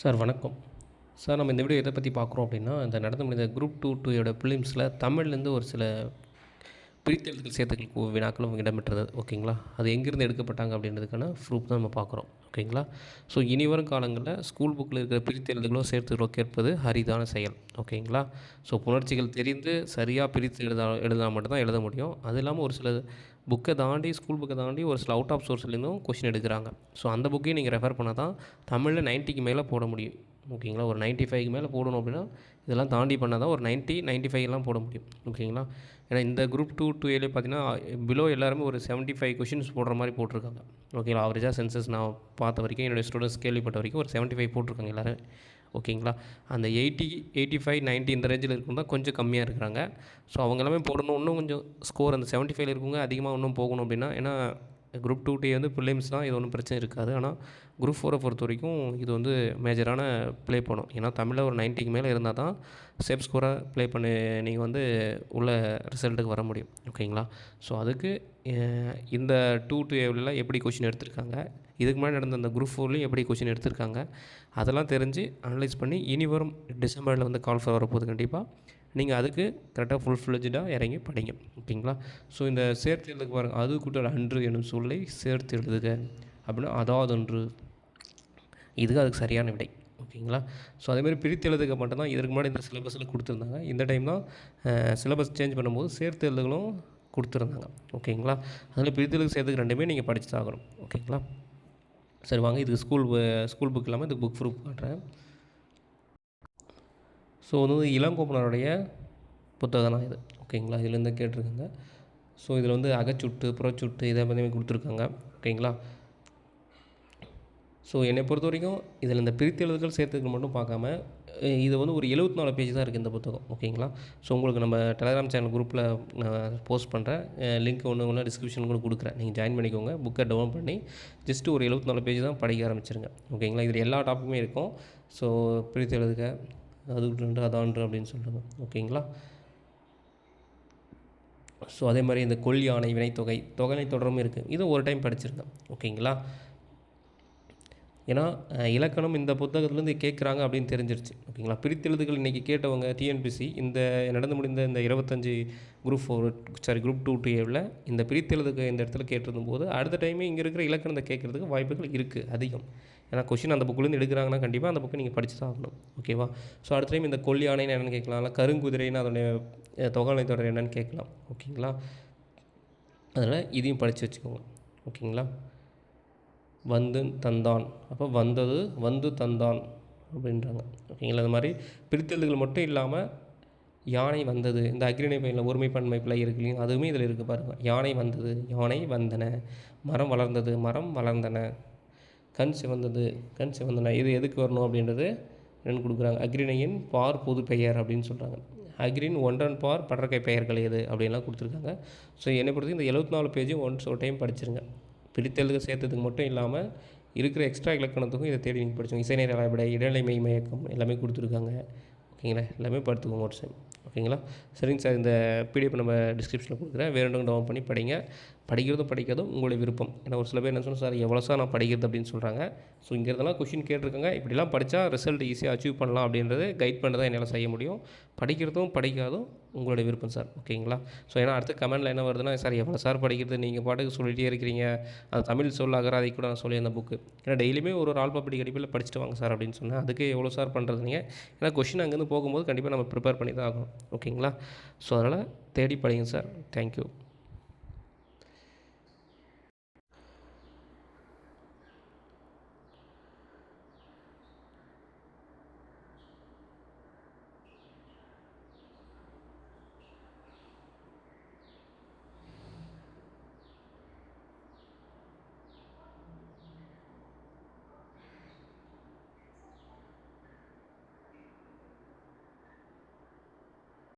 Sir வணக்கம். Sir நம்ம இந்த வீடியோ எதை பற்றி பார்க்குறோம் அப்படின்னா இந்த நடந்து முடிந்த குரூப் டூ டூயோட ஃபிலிம்ஸில் தமிழ்லேருந்து ஒரு சில பிரித்தெழுத்துக்கள் சேர்த்துக்கள் வினாக்களும் இடம்பெற்றது. ஓகேங்களா? அது எங்கேருந்து எடுக்கப்பட்டாங்க அப்படின்றதுக்கான ப்ரூஃப் தான் நம்ம பார்க்குறோம். ஓகேங்களா? ஸோ இனி வரும் காலங்களில் ஸ்கூல் புக்கில் இருக்கிற பிரித்தெழுதுகளோ சேர்த்துகளோ கேட்பது அரிதான செயல். ஓகேங்களா? ஸோ புணர்ச்சிகள் தெரிந்து சரியாக பிரித்து எழுதா எழுதினா மட்டும்தான் எழுத முடியும். அது இல்லாமல் ஒரு சில புக்கை தாண்டி ஸ்கூல் புக்கை தாண்டி ஒரு சில அவுட் ஆஃப் சோர்ஸ்லேருந்தும் கொஷின் எடுக்கிறாங்க. ஸோ அந்த புக்கையும் நீங்கள் ரெஃபர் பண்ணால் தான் தமிழில் நைன்ட்டிக்கு மேலே போட முடியும். ஓகேங்களா? ஒரு நைன்ட்டி ஃபைவ்க்கு மேலே போடணும் அப்படின்னா இதெல்லாம் தாண்டி பண்ணால் தான் ஒரு நைன்ட்டி நைன்ட்டி ஃபைவ்லாம் போட முடியும். ஓகேங்களா? ஏன்னா இந்த குரூப் டூ டூ ஏலே பார்த்தீங்கன்னா பிலோ எல்லாருமே ஒரு செவன்ட்டி ஃபைவ் கொஷின்ஸ் போடுற மாதிரி போட்டிருக்காங்க. ஓகேங்களா? ஆவரேஜாக சென்சஸ் நான் பார்த்த வரைக்கும் என்னுடைய ஸ்டூடெண்ட்ஸ் கேள்விப்பட்ட வரைக்கும் ஒரு செவன்ட்டி ஃபைவ் போட்டிருக்காங்க எல்லோரும். ஓகேங்களா? அந்த எயிட்டி எயிட்டி ஃபைவ் நைன்ட்டி இந்த ரேஞ்சில் இருக்கும் தான் கொஞ்சம் கம்மியாக இருக்கிறாங்க. ஸோ அவங்க எல்லாமே போடணும். இன்னும் கொஞ்சம் ஸ்கோர் அந்த செவன்ட்டி ஃபைவ்ல இருக்கவங்க அதிகமாக இன்னும் போகணும் அப்படின்னா ஏன்னா குரூப் டூ டி வந்து ப்ரிலிம்ஸ் தான் இது ஒன்றும் பிரச்சனை இருக்காது. ஆனால் குரூப் ஃபோரை பொறுத்த வரைக்கும் இது வந்து மேஜரான ப்ளே பண்ணும் ஏன்னா தமிழில் ஒரு நைன்ட்டிக்கு மேலே இருந்தால் தான் சேஃப் ஸ்கோராக ப்ளே பண்ணி நீங்கள் வந்து உள்ள ரிசல்ட்டுக்கு வர முடியும். ஓகேங்களா ஸோ அதுக்கு இந்த டூ டு ஏவில் எப்படி கொஷின் எடுத்திருக்காங்க? இதுக்கு முன்னாடி நடந்த அந்த குரூப் ஃபோர்லேயும் எப்படி கொஷின் எடுத்திருக்காங்க? அதெல்லாம் தெரிஞ்சு அனலைஸ் பண்ணி இனி வரும் டிசம்பரில் வந்து கால் ஃபர் வரப்போகுது கண்டிப்பாக நீங்கள் அதுக்கு கரெக்டாக ஃபுல் ஃப்ளெஜ்டாக இறங்கி படிங்க. ஓகேங்களா? ஸோ இந்த சேர்த்து எழுதுக்கு பாருங்கள் அது கூட்டல் அன்று எனும் சொல்லை சேர்த்து எழுதுக. அப்படின்னா அதாவது ஒன்று. இதுக்கு அதுக்கு சரியான விடை. ஓகேங்களா? ஸோ அதேமாதிரி பிரித்து எழுதுக மட்டும்தான். இதற்கு முன்னாடி இந்த சிலபஸில் கொடுத்துருந்தாங்க. இந்த டைம் தான் சிலபஸ் சேஞ்ச் பண்ணும்போது சேர்த்து எழுதுகளும் கொடுத்துருந்தாங்க. ஓகேங்களா? அதில் பிரித்து எழுதுக்கு சேர்த்துக்கு ரெண்டுமே நீங்கள் படிச்சு தான் ஆகணும். ஓகேங்களா? சரி வாங்க. இதுக்கு ஸ்கூல் ஸ்கூல் புக் இல்லாமல் இதுக்கு புக் ப்ரூஃப் காட்டுறேன். ஸோ வந்து இளங்கோப்பனருடைய புத்தகம் தான் இது. ஓகேங்களா? இதுலேருந்து கேட்டிருக்காங்க. ஸோ இதில் வந்து அகச்சுட்டு புறச்சுட்டு இதை பற்றி கொடுத்துருக்காங்க. ஓகேங்களா? ஸோ என்னை பொறுத்த வரைக்கும் இதில் இந்த பிரித்தெழுதுகள் சேர்த்துக்கு மட்டும் பார்க்காம இது வந்து ஒரு எழுபத்தி நாலு பேஜ் தான் இருக்குது இந்த புத்தகம். ஓகேங்களா? ஸோ உங்களுக்கு நம்ம டெலகிராம் சேனல் குரூப்பில் நான் போஸ்ட் பண்ணுறேன் லிங்க் ஒன்று ஒன்று டிஸ்கிரிப்ஷன் கூட கொடுக்குறேன். நீங்கள் ஜாயின் பண்ணிக்கோங்க. புக்கை டவுன்லோட் பண்ணி ஜஸ்ட்டு ஒரு எழுபத்தி நாலு பேஜ் தான் படிக்க ஆரம்பிச்சிருங்க. ஓகேங்களா? இதில் எல்லா டாப்பிக்குமே இருக்கும். ஸோ பிரித்து எழுதுக. அது ரெண்டு அதான்று அப்படின்னு சொல்கிறாங்க ஓகேங்களா? ஸோ அதே மாதிரி இந்த கொல் யானை வினைத்தொகை தொகை தொடரும் இருக்குது இது ஒரு டைம் படிச்சிருக்கேன். ஓகேங்களா? ஏன்னா இலக்கணம் இந்த புத்தகத்துலேருந்து கேட்குறாங்க அப்படின்னு தெரிஞ்சிருச்சு. ஓகேங்களா? பிரித்தெழுதுகள் இன்றைக்கி கேட்டவங்க டிஎன்பிசி இந்த நடந்து முடிந்த இந்த இருபத்தஞ்சி group four sorry group two two ஏவில் இந்த பிரித்தெழுதுக்கு இந்த இடத்துல கேட்டிருந்தும் போது அடுத்த டைமே இங்கே இருக்கிற இலக்கணத்தை கேட்குறதுக்கு வாய்ப்புகள் இருக்குது அதிகம். ஏன்னா கொஷின் அந்த புக்கிலேருந்து எடுக்கிறாங்கன்னா கண்டிப்பாக அந்த புக்கை நீங்கள் படித்து தான் ஆகணும். ஓகேவா? ஸோ அடுத்த டைம் இந்த கொல்லியானைன்னு என்னென்னு கேட்கலாம் இல்லை கருங்குதிரைன்னு அதோடைய தொகை தொடர் என்னென்னு கேட்கலாம். ஓகேங்களா? அதனால் இதையும் படித்து வச்சுக்கோங்க. ஓகேங்களா? வந்து தந்தான். அப்போ வந்தது வந்து தந்தான் அப்படின்றாங்க. ஓகேங்களா? அது மாதிரி பிரித்தெழுதுகள் மட்டும் இல்லாமல் யானை வந்தது. இந்த அக்ரிணை பயிரில் ஒருமை பன்மை பிள்ளை இருக்கு இல்லையா? அதுவுமே இதில் இருக்குது பாருங்கள் யானை வந்தது யானை வந்தன மரம் வளர்ந்தது மரம் வளர்ந்தன கண் சிவந்தது கண் சிவந்தன. இது எதுக்கு வரணும் அப்படின்றது என்னென்னு கொடுக்குறாங்க. அக்ரிணையின் பார் பொது பெயர் அப்படின்னு சொல்கிறாங்க அக்ரின் ஒன்றன் பார் படற்கை பெயர்கள் எது அப்படின்லாம் கொடுத்துருக்காங்க. ஸோ என்னை பொறுத்து இந்த எழுபத்தி நாலு பேஜும் ஒன்ஸ் ஒரு டைம் படிச்சிருங்க. பிரித்தெழுத சேர்த்ததுக்கு மட்டும் இல்லாமல் இருக்கிற எக்ஸ்ட்ரா இலக்கணத்துக்கும் இதை தேடி நீங்கள் படிச்சோம் இசைநேர அளவிட இடைநிலை மயக்கம் எல்லாமே கொடுத்துருக்காங்க. ஓகேங்களா எல்லாமே படுத்துக்கோங்க ஒரு டைம் ஓகேங்களா சரிங்க சார் இந்த பிடிஎஃப் நம்ம டிஸ்கிரிப்ஷனில் கொடுக்குறேன். வேறு டவுன் பண்ணி படிங்க. படிக்கிறதும் படிக்கிறதும் உங்களுடைய விருப்பம். ஏன்னா ஒரு சில பேர் என்ன சொன்னால் சார் எவ்வளோ சார் நான் படிக்கிறது? அப்படின்னு சொல்கிறாங்க ஸோ இங்கே கொஷின் கேட்டிருக்காங்க. இப்படிலாம் படித்தா ரிசல்ட் ஈஸியாக அச்சீவ் பண்ணலாம் அப்படின்றது கைட் பண்ண தான் என்னால் செய்ய முடியும். படிக்கிறதும் படிக்காதும் உங்களுடைய விருப்பம் சார். ஓகேங்களா? ஸோ ஏன்னா அடுத்த கமெண்டில் என்ன வருதுன்னா சார் எவ்வளோ சார் படிக்கிறது? நீங்கள் பாட்டுக்கு சொல்லிகிட்டே இருக்கிறீங்க. அது தமிழ் சொல் அகராதி கூட நான் சொல்லி அந்த புக்கு ஏன்னா டெய்லியுமே ஒரு ஒரு ஆல்பாபடி கடிப்பில் படிச்சுட்டு வாங்க சார் அப்படின்னு சொன்னேன் அதுக்கு எவ்வளோ சார் பண்ணுறது நீங்கள் ஏன்னா கொஷின் அங்கேருந்து போகும்போது கண்டிப்பாக நம்ம ப்ரிப்பேர் பண்ணி தான் ஆகணும். ஓகேங்களா? ஸோ அதனால் தேடி படிங்க சார். தேங்க்யூ